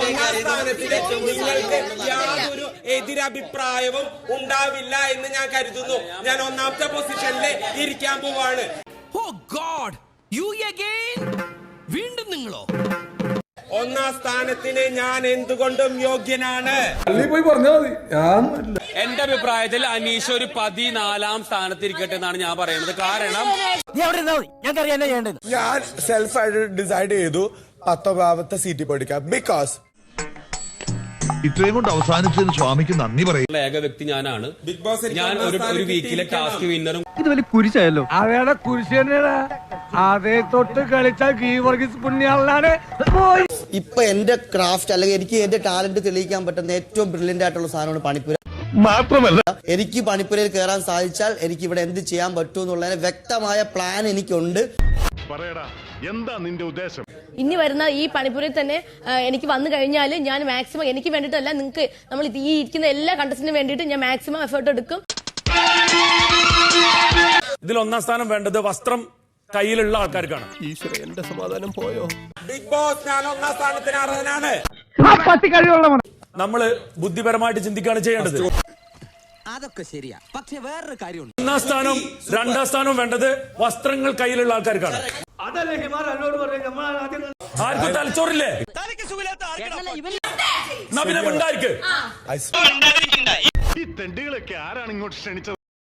ഒന്നാം സ്ഥാനത്തിന് നിങ്ങൾക്ക് യാതൊരു എതിരഭിപ്രായവും ഉണ്ടാവില്ല എന്ന് ഞാൻ കരുതുന്നു. ഞാൻ ഒന്നാമത്തെ പൊസിഷനിൽ ഇരിക്കാൻ പോവാണ്. ഓ ഗോഡ് യു അഗൈൻ വീണ്ടും നിങ്ങളോ? ഒന്നാം സ്ഥാനത്തിന് ഞാൻ എന്തുകൊണ്ടും യോഗ്യനാണ്? പോയി പറഞ്ഞാൽ മതി. ഞാൻ എന്റെ അഭിപ്രായത്തിൽ അനീഷ് ഒരു പതിനാലാം സ്ഥാനത്തിരിക്കട്ടെ എന്നാണ് ഞാൻ പറയുന്നത്. കാരണം ഞാൻ സെൽഫ് ആയിട്ട് ഡിസൈഡ് ചെയ്തു പത്തൊമ്പതാമത്തെ സീറ്റിൽ പഠിക്കാം ബിക്കോസ് ഇത്രയും കൊണ്ട് അവസാനിച്ചതിന് സ്വാമിക്ക് നന്ദി പറയും. ഏക വ്യക്തി ഞാനാണ്. ബിഗ് ബോസ് ഞാൻ ഒരു ഒരു വീക്കിലെ. ടാസ്ക് വിന്നറും ഇത് വലിയ കുരിശായല്ലോ. അവയുടെ കുരിശ് തന്നെയാണ് അതേ തൊട്ട് കളിച്ച ഗീവർഗീസ് പുണ്യാളാണ് ഇപ്പൊ എന്റെ ക്രാഫ്റ്റ് അല്ലെങ്കിൽ എനിക്ക് എന്റെ ടാലന്റ് തെളിയിക്കാൻ പറ്റുന്ന ഏറ്റവും ബ്രില്യന്റ് ആയിട്ടുള്ള സാധനമാണ് പണിപ്പുര. മാത്രമല്ല എനിക്ക് പണിപ്പുരയിൽ കയറാൻ സാധിച്ചാൽ എനിക്ക് ഇവിടെ എന്ത് ചെയ്യാൻ പറ്റും എന്നുള്ളതിന് വ്യക്തമായ പ്ലാൻ എനിക്കുണ്ട്. പറയടാ. എന്താ നിന്റെ ഉദ്ദേശം? ഇനി വരുന്ന ഈ പണിപ്പുരയിൽ തന്നെ എനിക്ക് വന്നു കഴിഞ്ഞാൽ ഞാൻ മാക്സിമം എനിക്ക് വേണ്ടിയിട്ടല്ല നിങ്ങൾക്ക് നമ്മൾ ഈ ഇരിക്കുന്ന എല്ലാ കണ്ടസ്റ്റിനും വേണ്ടിയിട്ട് ഞാൻ മാക്സിമം എഫേർട്ട് എടുക്കും. ഇതിൽ ഒന്നാം സ്ഥാനം വേണ്ടത് വസ്ത്രം കയ്യിലുള്ള ആൾക്കാർക്കാണ്. എന്റെ സമാധാനം പോയോ? ബിഗ് ബോസ് ഞാൻ ഒന്നാം സ്ഥാനത്തിന് അർഹനാണ്. നമ്മൾ ബുദ്ധിപരമായിട്ട് ചിന്തിക്കുകയാണ് ചെയ്യേണ്ടത്. അതൊക്കെ ശരിയാ. പക്ഷെ വേറൊരു കാര്യമുണ്ട്. ഒന്നാം സ്ഥാനം രണ്ടാം സ്ഥാനം വേണ്ടത് വസ്ത്രങ്ങൾ കയ്യിലുള്ള ആൾക്കാർക്കാണ്. അതല്ലേ ഹിമാൽ എന്നോട് നമ്മൾ ആദ്യം ആർക്കും തലച്ചോറില്ലേ? ഉണ്ടായിരിക്കും ഈ തെണ്ടികളൊക്കെ ആരാണ് ഇങ്ങോട്ട് ക്ഷണിച്ചത്?